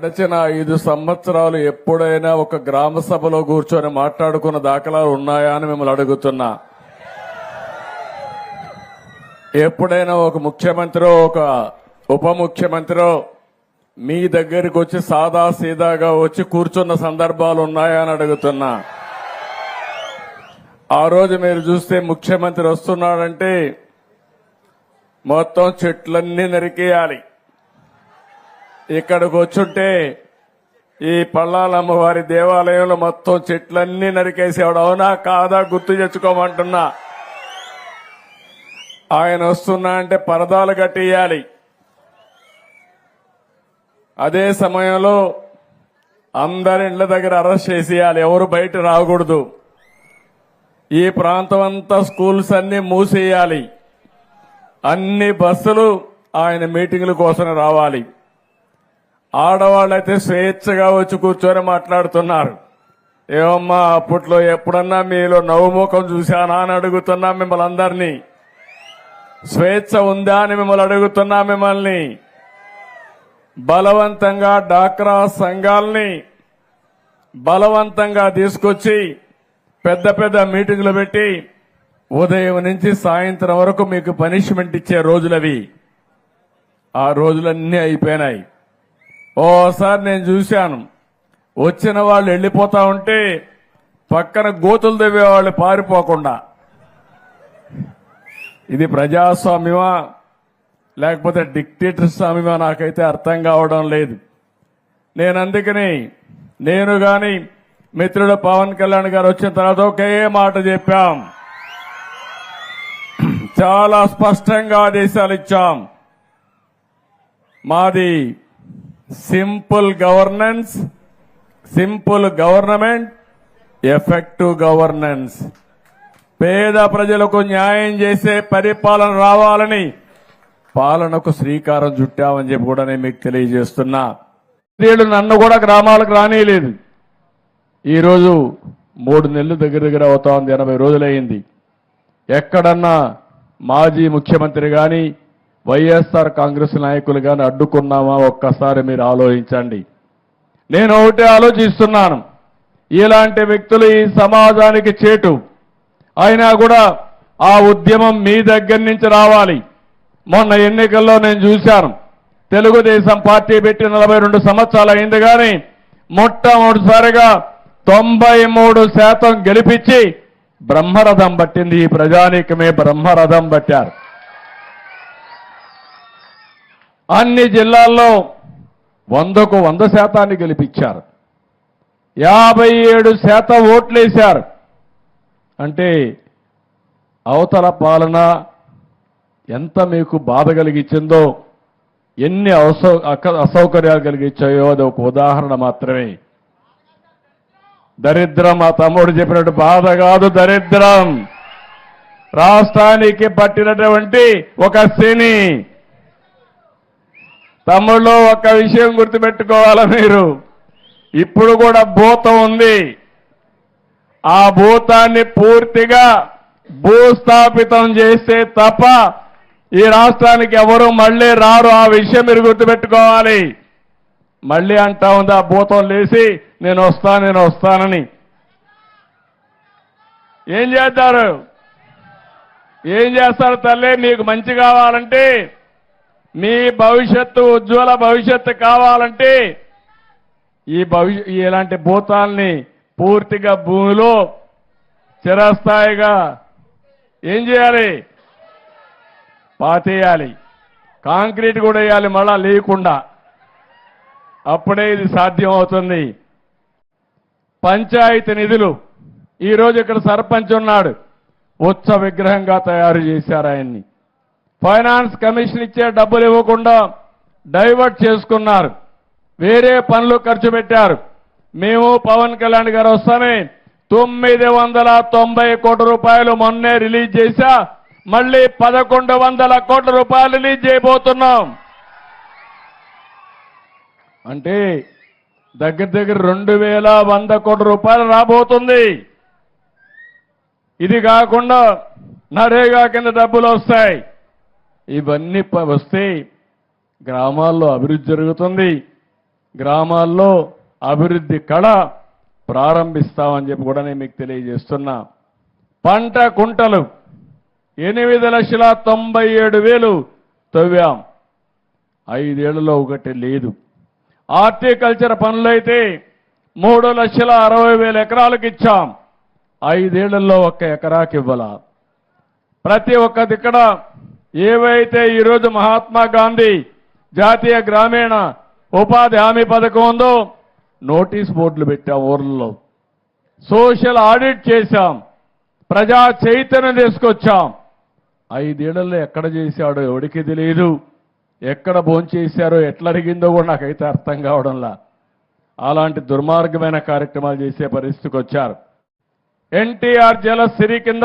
గడిచిన ఐదు సంవత్సరాలు ఎప్పుడైనా ఒక గ్రామ సభలో కూర్చొని మాట్లాడుకున్న దాఖలాలు ఉన్నాయా అని మిమ్మల్ని అడుగుతున్నా. ఎప్పుడైనా ఒక ముఖ్యమంత్రి ఒక ఉప ముఖ్యమంత్రి మీ దగ్గరికి వచ్చి సాదా సీదాగా వచ్చి కూర్చున్న సందర్భాలు ఉన్నాయా అని అడుగుతున్నా. ఆ రోజు మీరు చూస్తే ముఖ్యమంత్రి వస్తున్నాడంటే మొత్తం చెట్లన్నీ నరికేయాలి. ఇక్కడికి వచ్చుంటే ఈ పల్లాలమ్మ వారి దేవాలయంలో మొత్తం చెట్లన్నీ నరికేసేవాడు. అవునా కాదా గుర్తు తెచ్చుకోమంటున్నా. ఆయన వస్తున్నా అంటే పరదాలు కట్టియాలి అదే సమయంలో అందరి ఇళ్ళ దగ్గర అరెస్ట్ చేసేయాలి. ఎవరు బయట రాకూడదు. ఈ ప్రాంతం అంతా స్కూల్స్ అన్ని మూసేయాలి. అన్ని బస్సులు ఆయన మీటింగుల కోసం రావాలి. ఆడవాళ్ళైతే స్వేచ్ఛగా వచ్చి కూర్చొని మాట్లాడుతున్నారు. ఏమమ్మా అప్పట్లో ఎప్పుడన్నా మీలో నవ్వుముఖం చూశానా అని అడుగుతున్నా మిమ్మల్ని అందరినీ? స్వేచ్ఛ ఉందా అని మిమ్మల్ని అడుగుతున్నా మిమ్మల్ని? బలవంతంగా డాక్రా సంఘాల్ని బలవంతంగా తీసుకొచ్చి పెద్ద పెద్ద మీటింగులు పెట్టి ఉదయం నుంచి సాయంత్రం వరకు మీకు పనిష్మెంట్ ఇచ్చే రోజులవి. ఆ రోజులన్నీ అయిపోయినాయి. ఓసారి నేను చూశాను. వచ్చిన వాళ్ళు వెళ్ళిపోతా ఉంటే పక్కన గోతులు తవ్వే వాళ్ళు పారిపోకుండా. ఇది ప్రజాస్వామ్యమా? లేకపోతే డిక్టేటర్ స్వామ్యమా? నాకైతే అర్థం కావడం లేదు. నేను అందుకని నేను కానీ మిత్రుడు పవన్ కళ్యాణ్ గారు వచ్చిన తర్వాత ఒకే మాట చెప్పాం. చాలా స్పష్టంగా ఆదేశాలు ఇచ్చాం. మాది simple governance simple government effective governance. పేద ప్రజలకు న్యాయం చేసే పరిపాలన రావాలని పాలనకు శ్రీకారం చుట్టామని చెప్పి కూడా నేను మీకు తెలియజేస్తున్నా. స్త్రీలు నన్ను కూడా గ్రామాలకు రానియలేదు. ఈరోజు మూడు నెలలు దగ్గర దగ్గర అవుతా ఉంది ఎనభై రోజులైంది ఎక్కడన్నా మాజీ ముఖ్యమంత్రి కానీ వైఎస్ఆర్ కాంగ్రెస్ నాయకులు కానీ అడ్డుకున్నామా? ఒక్కసారి మీరు ఆలోచించండి. నేను ఒకటే ఆలోచిస్తున్నాను. ఇలాంటి వ్యక్తులు ఈ సమాజానికి చేటు. అయినా కూడా ఆ ఉద్యమం మీ దగ్గర నుంచి రావాలి. మొన్న ఎన్నికల్లో నేను చూశాను. తెలుగుదేశం పార్టీ పెట్టి నలభై రెండు సంవత్సరాలు అయింది కానీ మొట్టమొదటిసారిగా తొంభై మూడు శాతం గెలిపించి బ్రహ్మరథం పట్టింది ఈ ప్రజానీకమే బ్రహ్మరథం పట్టారు. అన్ని జిల్లాల్లో వందకు వంద శాతాన్ని గెలిపించారు. యాభై ఏడు శాతం ఓట్లేశారు. అంటే అవతల పాలన ఎంత మీకు బాధ కలిగించిందో ఎన్ని అవసౌ అక- అసౌకర్యాలు కలిగించాయో అది ఒక ఉదాహరణ మాత్రమే. దరిద్రం మా తమ్ముడు చెప్పినట్టు బాధ కాదు దరిద్రం. రాష్ట్రానికి పట్టినటువంటి ఒక శని తమ్ముళ్ళు ఒక విషయం గుర్తుపెట్టుకోవాలి మీరు? ఇప్పుడు కూడా భూతం ఉంది. ఆ భూతాన్ని పూర్తిగా భూస్థాపితం చేస్తే తప్ప ఈ రాష్ట్రానికి ఎవరు మళ్ళీ రారు ఆ విషయం మీరు గుర్తుపెట్టుకోవాలి. మళ్ళీ అంటా ఉంది ఆ భూతం లేచి నేను వస్తా నేను వస్తానని. ఏం చేస్తారు? ఏం చేస్తారు తల్లి మీకు మంచి కావాలంటే మీ భవిష్యత్తు ఉజ్వల భవిష్యత్తు కావాలంటే ఈ భవిష్య ఇలాంటి భూతాల్ని పూర్తిగా భూమిలో చిరస్థాయిగా ఏం చేయాలి? పాతేయాలి. కాంక్రీట్ కూడా వేయాలి మళ్ళా లేకుండా. అప్పుడే ఇది సాధ్యం అవుతుంది పంచాయతీ నిధులు. ఈరోజు ఇక్కడ సర్పంచ్ ఉన్నాడు. ఉత్స విగ్రహంగా తయారు చేశారు ఆయన్ని. ఫైనాన్స్ కమిషన్ ఇచ్చే డబ్బులు ఇవ్వకుండా డైవర్ట్ చేసుకున్నారు. వేరే పనులు ఖర్చు పెట్టారు. మేము పవన్ కళ్యాణ్ గారు వస్తామే. తొమ్మిది వందల తొంభై కోట్ల రూపాయలు మొన్నే రిలీజ్ చేశా. మళ్ళీ పదకొండు వందల కోట్ల రూపాయలు రిలీజ్ చేయబోతున్నాం. అంటే దగ్గర దగ్గర రెండు వేల వంద కోట్ల రూపాయలు రాబోతుంది. ఇది కాకుండా నరేగా కింద డబ్బులు వస్తాయి. ఇవన్నీ వస్తే గ్రామాల్లో అభివృద్ధి జరుగుతుంది. గ్రామాల్లో అభివృద్ధి కళ ప్రారంభిస్తామని చెప్పి కూడా నేను మీకు తెలియజేస్తున్నా. పంట కుంటలు ఎనిమిది లక్షల తొంభై ఏడు వేలు తవ్వాం. ఐదేళ్ళలో ఒకటి లేదు. హార్టికల్చర్ పనులైతే మూడు లక్షల అరవై వేల ఎకరాలకు ఇచ్చాం. ఐదేళ్ళలో ఒక్క ఎకరాకి ఇవ్వాల. ప్రతి ఒక్క ఇక్కడ ఏవైతే ఈరోజు మహాత్మా గాంధీ జాతీయ గ్రామీణ ఉపాధి హామీ పథకం ఉందో నోటీస్ బోర్డులు పెట్టాం ఊర్లలో సోషల్ ఆడిట్ చేశాం. ప్రజా చైతన్యం తీసుకొచ్చాం. ఐదేళ్ళలో ఎక్కడ చేశాడో ఎవడికి తెలియదు ఎక్కడ భోంచేశారో ఎట్లా కూడా నాకైతే అర్థం కావడంలా. అలాంటి దుర్మార్గమైన కార్యక్రమాలు చేసే పరిస్థితికి వచ్చారు. ఎన్టీఆర్ జలసిరి కింద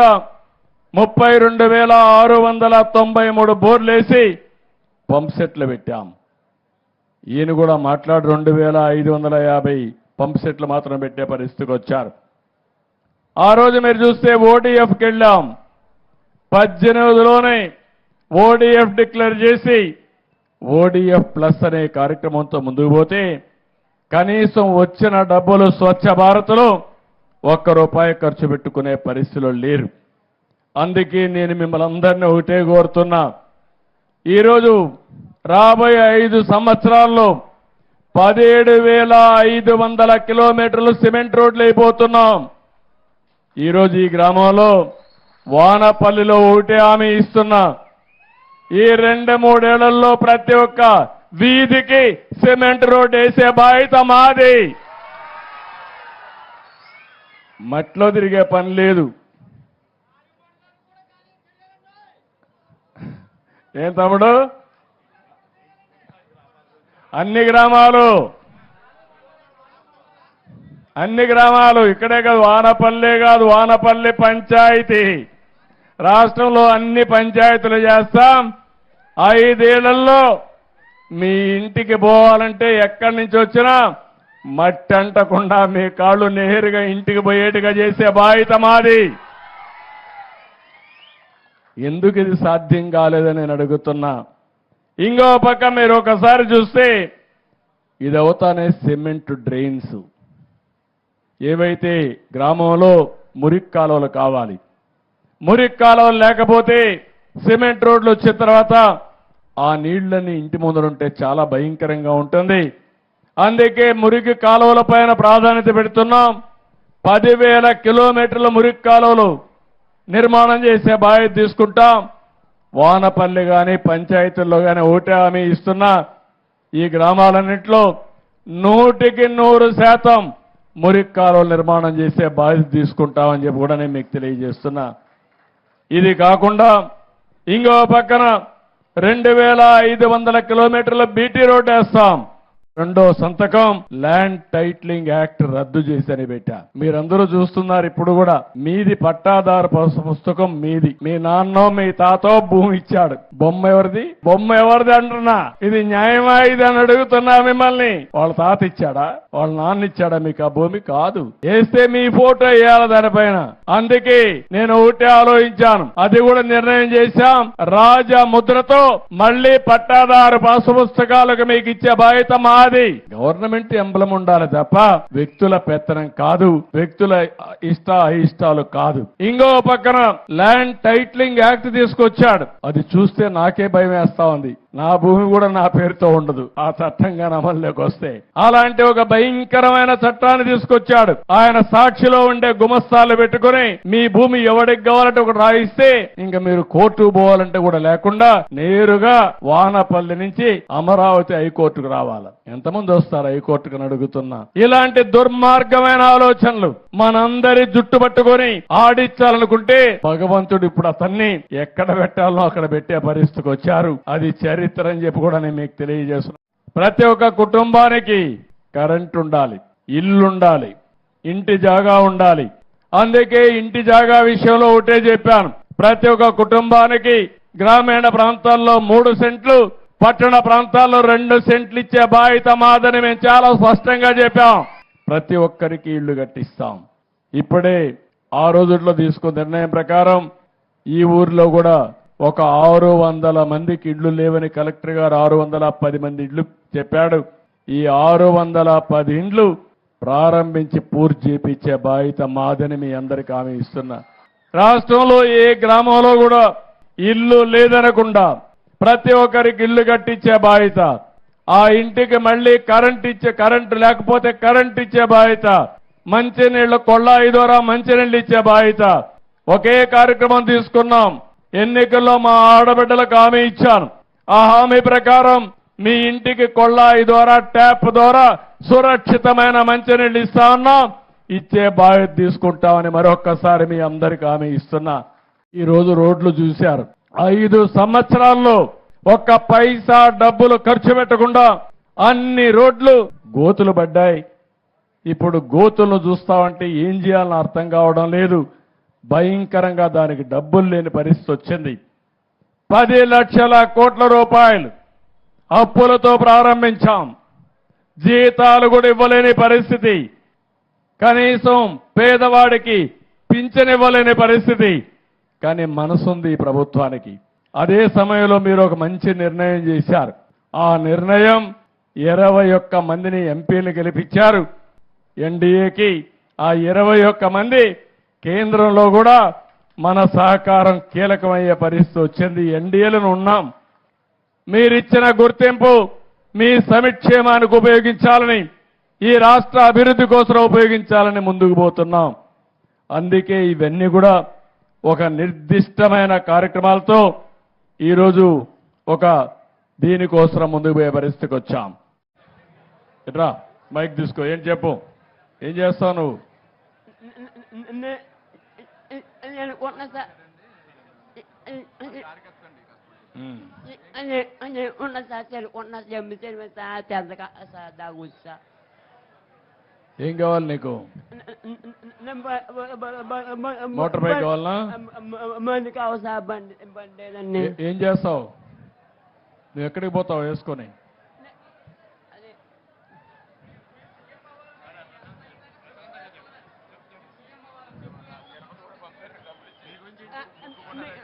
ముప్పై రెండు వేల ఆరు వందల తొంభై మూడు బోర్లేసి పంప్సెట్లు పెట్టాం. ఈయన కూడా మాట్లాడు రెండు వేల ఐదు వందల యాభై పంప్సెట్లు మాత్రం పెట్టే పరిస్థితికి వచ్చారు. ఆ రోజు మీరు చూస్తే ఓడిఎఫ్కి వెళ్ళాం. పద్దెనిమిదిలోనే ఓడిఎఫ్ డిక్లేర్ చేసి ఓడిఎఫ్ ప్లస్ అనే కార్యక్రమంతో ముందుకు పోతే కనీసం వచ్చిన డబ్బులు స్వచ్ఛ భారత్లో ఒక్క రూపాయి ఖర్చు పెట్టుకునే పరిస్థితిలో లేరు. అందుకే నేను మిమ్మల్ని అందరినీ ఒకటే కోరుతున్నా. ఈరోజు రాబోయే ఐదు సంవత్సరాల్లో పదిహేడు వేల ఐదు వందల కిలోమీటర్లు సిమెంట్ రోడ్లు అయిపోతున్నాం. ఈరోజు ఈ గ్రామంలో వానపల్లిలో ఒకటే హామీ ఇస్తున్నా. ఈ రెండు మూడేళ్ళలో ప్రతి ఒక్క వీధికి సిమెంట్ రోడ్ వేసే బాధ్యత మాది. మట్లో తిరిగే పని లేదు. ఏం తమ్ముడు? అన్ని గ్రామాలు. అన్ని గ్రామాలు. ఇక్కడే కాదు వానపల్లె కాదు వానపల్లి పంచాయతీ. రాష్ట్రంలో అన్ని పంచాయతీలు చేస్తాం. ఐదేళ్ళలో మీ ఇంటికి పోవాలంటే ఎక్కడి నుంచి వచ్చినా మట్టి అంటకుండా మీ కాళ్ళు నేరుగా ఇంటికి పోయేట్టుగా చేసే బాధ్యత మాది. ఎందుకు ఇది సాధ్యం కాలేదని నేను అడుగుతున్నా. ఇంకో పక్క మీరు ఒకసారి చూస్తే ఇది అవుతానే సిమెంట్ డ్రైన్స్. ఏవైతే గ్రామంలో మురికి కాలువలు కావాలి. మురికి కాలువలు లేకపోతే సిమెంట్ రోడ్లు వచ్చిన తర్వాత ఆ నీళ్ళని ఇంటి ముందరుంటే చాలా భయంకరంగా ఉంటుంది. అందుకే మురికి కాలువల పైన ప్రాధాన్యత పెడుతున్నాం. పదివేల కిలోమీటర్ల మురికి కాలువలు నిర్మాణం చేసే బాధ్యత తీసుకుంటాం. వానపల్లి కానీ పంచాయతీల్లో కానీ ఓటే హామీ ఇస్తున్న. ఈ గ్రామాలన్నింటిలో నూటికి నూరు శాతం మురికి కాలువలు నిర్మాణం చేసే బాధ్యత తీసుకుంటామని చెప్పి కూడా నేను మీకు తెలియజేస్తున్నా. ఇది కాకుండా ఇంకో పక్కన రెండు వేల ఐదు వందల కిలోమీటర్ల బీటీ రోడ్ వేస్తాం. రెండో సంతకం ల్యాండ్ టైట్లింగ్ యాక్ట్ రద్దు చేసని పెట్టా. మీరందరూ చూస్తున్నారు ఇప్పుడు కూడా మీది పట్టాదారు పుస్తకం మీది. మీ నాన్నో మీ తాతో భూమి ఇచ్చాడు. బొమ్మ ఎవరిది? బొమ్మ ఎవరిది అంటున్నా? ఇది న్యాయమా ఇది అని అడుగుతున్నా మిమ్మల్ని. వాళ్ళ తాత ఇచ్చాడా? వాళ్ళ నాన్న ఇచ్చాడా మీకు ఆ భూమి? కాదు. వేస్తే మీ ఫోటో వేయాలి దానిపైన. అందుకే నేను ఒకటే ఆలోచించాను. అది కూడా నిర్ణయం చేశాం. రాజా ముద్రతో మళ్ళీ పట్టాదారు పాసు పుస్తకాలకు మీకు ఇచ్చే బాధ్యత ఉండాలి. గవర్నమెంట్ ఎంబలం ఉండాలి తప్ప వ్యక్తుల పెత్తనం కాదు. వ్యక్తుల ఇష్ట అయిష్టాలు కాదు. ఇంకో పక్కన ల్యాండ్ టైట్లింగ్ యాక్ట్ తీసుకొచ్చాడు. అది చూస్తే నాకే భయం వేస్తా ఉంది. నా భూమి కూడా నా పేరుతో ఉండదు. ఆ చట్టంగా అమల్లోకి వస్తే. అలాంటి ఒక భయంకరమైన చట్టాన్ని తీసుకొచ్చాడు. ఆయన సాక్షిలో ఉండే గుమస్తాలు పెట్టుకుని మీ భూమి ఎవడికి కావాలంటే ఒకటి రాయిస్తే ఇంకా మీరు కోర్టు పోవాలంటే కూడా లేకుండా నేరుగా వానపల్లి నుంచి అమరావతి హైకోర్టుకు రావాలి. ఎంతమంది వస్తారు హైకోర్టుకు అని అడుగుతున్నా. ఇలాంటి దుర్మార్గమైన ఆలోచనలు మనందరి జుట్టు పట్టుకొని ఆడించాలనుకుంటే భగవంతుడు ఇప్పుడు అతన్ని ఎక్కడ పెట్టాలో అక్కడ పెట్టే పరిస్థితికి వచ్చారు. అది చరి అని చెప్పి కూడా నేను మీకు తెలియజేస్తున్నాను ప్రతి ఒక్క కుటుంబానికి కరెంట్ ఉండాలి ఇల్లు ఉండాలి ఇంటి జాగా ఉండాలి. అందుకే ఇంటి జాగా విషయంలో ఒకటే చెప్పాను. ప్రతి ఒక్క కుటుంబానికి గ్రామీణ ప్రాంతాల్లో మూడు సెంట్లు పట్టణ ప్రాంతాల్లో రెండు సెంట్లు ఇచ్చే బాధ్యత మాదని మేము చాలా స్పష్టంగా చెప్పాం. ప్రతి ఒక్కరికి ఇళ్ళు కట్టిస్తాం. ఇప్పుడే ఆ రోజుల్లో తీసుకున్న నిర్ణయం ప్రకారం ఈ ఊర్లో కూడా ఒక ఆరు వందల మందికి ఇళ్ళు లేవని కలెక్టర్ గారు ఆరు వందల పది మంది ఇళ్ళు చెప్పాడు. ఈ ఆరు వందల పది ఇండ్లు ప్రారంభించి పూర్తి చేపించే బాధ్యత మాదని మీ అందరికి హామీ ఇస్తున్నా. రాష్ట్రంలో ఏ గ్రామంలో కూడా ఇల్లు లేదనకుండా ప్రతి ఒక్కరికి ఇల్లు కట్టించే బాధ్యత ఆ ఇంటికి మళ్ళీ కరెంట్ ఇచ్చే కరెంటు లేకపోతే కరెంట్ ఇచ్చే బాధ్యత మంచినీళ్ళ కొళ్ళాయి ద్వారా మంచినీళ్ళు ఇచ్చే బాధ్యత. ఒకే కార్యక్రమం తీసుకున్నాం. ఎన్నికల్లో మా ఆడబిడ్డలకు హామీ ఇచ్చాను. ఆ హామీ ప్రకారం మీ ఇంటికి కొళ్ళాయి ద్వారా ట్యాప్ ద్వారా సురక్షితమైన మంచినీళ్ళు ఇస్తా ఉన్నాం. ఇచ్చే బాధ్యత తీసుకుంటామని మరొక్కసారి మీ అందరికి హామీ ఇస్తున్నా. ఈరోజు రోడ్లు చూశారు. ఐదు సంవత్సరాల్లో ఒక్క పైసా డబ్బులు ఖర్చు పెట్టకుండా అన్ని రోడ్లు గోతులు పడ్డాయి. ఇప్పుడు గోతులను చూస్తామంటే ఏం చేయాలని అర్థం కావడం లేదు. భయంకరంగా దానికి డబ్బులు లేని పరిస్థితి వచ్చింది. పది లక్షల కోట్ల రూపాయలు అప్పులతో ప్రారంభించాం. జీతాలు కూడా ఇవ్వలేని పరిస్థితి. కనీసం పేదవాడికి పింఛనివ్వలేని పరిస్థితి. కానీ మనసుంది ఈ ప్రభుత్వానికి. అదే సమయంలో మీరు ఒక మంచి నిర్ణయం చేశారు. ఆ నిర్ణయం ఇరవై ఒక్క మందిని ఎంపీలు గెలిపించారు. ఎన్డీఏకి ఆ ఇరవై ఒక్క మంది కేంద్రంలో కూడా మన సహకారం కీలకమయ్యే పరిస్థితి వచ్చింది. ఎన్డీఏలను ఉన్నాం. మీరిచ్చిన గుర్తింపు మీ సమిక్షేమానికి ఉపయోగించాలని ఈ రాష్ట్ర అభివృద్ధి కోసం ఉపయోగించాలని ముందుకు పోతున్నాం. అందుకే ఇవన్నీ కూడా ఒక నిర్దిష్టమైన కార్యక్రమాలతో ఈరోజు ఒక దీనికోసం ముందుకు పోయే పరిస్థితికి వచ్చాం. ఇట్రా మైక్ తీసుకో. ఏం చెప్పు? ఏం చేస్తావు నువ్వు? నేను కొన్న సార్ ఉమ్. నేను ఉన్న సార్ తెలుకున్న జమ్మి తెలివి సార్ తెల్లగా సార్ దాగుచ్చు సార్ ఏం కావాలి నీకు? మోటార్ బైక్ మంది కావాలి సార్? బండి బండి ఏదండి ఏ- ఏం చేస్తావు? నువ్వు ఎక్కడికి పోతావు వేసుకొని?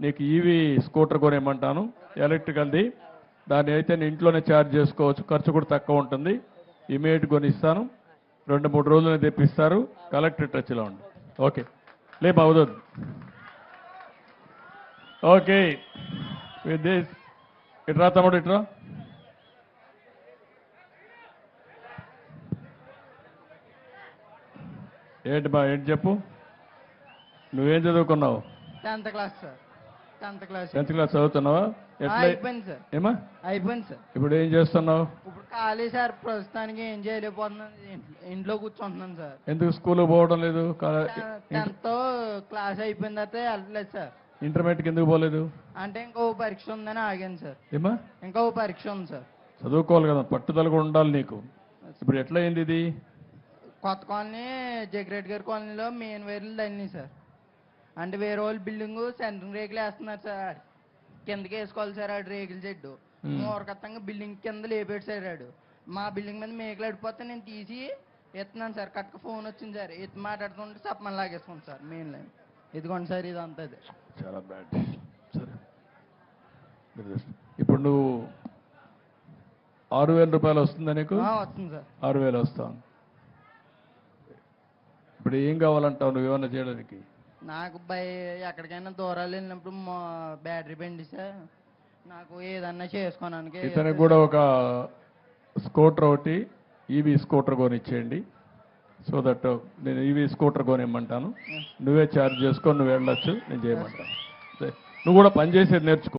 నీకు ఈవీ స్కూటర్ కొనివ్వమంటాను ఎలక్ట్రికల్ది. దాన్ని అయితే నేను ఇంట్లోనే ఛార్జ్ చేసుకోవచ్చు ఖర్చు కూడా తక్కువ ఉంటుంది. ఇమీడియట్ కొనిస్తాను రెండు మూడు రోజులు తెప్పిస్తారు కలెక్టర్ టచ్లో ఉండి. ఓకే లే బాగుదోద్దు ఓకే విత్ దిస్. ఇట్రా తమ్ముడు ఇట్రా ఏంటి బా ఏంటి చెప్పు? నువ్వేం చదువుకున్నావు? Tenth class sir. Tenth class. Tenth class చదువుతున్నావా? అయిపోయింది సార్. ఏమా? అయిపోయింది సార్. ఇప్పుడు ఏం చేస్తున్నావు? ఇప్పుడు ఖాళీ సార్ ప్రస్తుతానికి ఏం చేయలేకపోతున్నాను. ఇంట్లో- కూర్చుంటున్నాను సార్. ఎందుకు స్కూల్కి పోవడం లేదు? టెన్త్ క్లాస్ అయిపోయిన తర్వాత వెళ్ళలేదు సార్. ఇంటర్మీడియట్కి ఎందుకు పోలేదు? అంటే ఇంకో పరీక్ష ఉందని ఆగాను సార్. ఏమా? ఇంకో పరీక్ష ఉంది సార్. చదువుకోవాలి కదా పట్టుదల కూడా ఉండాలి నీకు. ఇప్పుడు ఎట్లా అయింది ఇది? కొత్త కాలనీ జగ్రెడ్ గారి కాలనీలో మెయిన్ వైర్లు తల్లినాయి సార్. అంటే వేరే వాళ్ళు బిల్డింగ్ సెంట్రింగ్ రేకులు వేస్తున్నారు సార్. కిందకి వేసుకోవాలి సార్ ఆడు రేకుల చెడ్డు. మూరకత్తంగా బిల్డింగ్ కింద లేపాడు సార్ ఆడు. మా బిల్డింగ్ మీద మేకలు అడిపోతే నేను తీసి ఎత్తున్నాను సార్. కట్టుకు ఫోన్ వచ్చింది సార్. ఎత్తి మాట్లాడుతుంటే సప్పని లాగేసుకోండి సార్ మెయిన్ లైన్. ఇదిగోండి సార్ ఇది. అంతా చాలా బ్యాడ్. సరే. ఇప్పుడు నువ్వు ఆరు వేల రూపాయలు వస్తుందా నీకు? వస్తుంది సార్. ఆరు వేలు వస్తాను ఇప్పుడు ఏం కావాలంటావు నువ్వు? ఏమన్నా చేయడానికి? నాకు బై ఎక్కడికైనా దూరాలు వెళ్ళినప్పుడు బ్యాటరీ బండి సార్ నాకు ఏదన్నా చేసుకోవడానికి ఇతనికి కూడా ఒక స్కూటర్ ఒకటి ఈవీ స్కూటర్ కొనిచ్చేయండి. సో దట్ నేను ఈవీ స్కూటర్ కొనిమ్మంటాను. నువ్వే ఛార్జ్ చేసుకొని నువ్వు వెళ్ళొచ్చు నేను చేయమంటాను. నువ్వు కూడా పని చేసేది నేర్చుకో.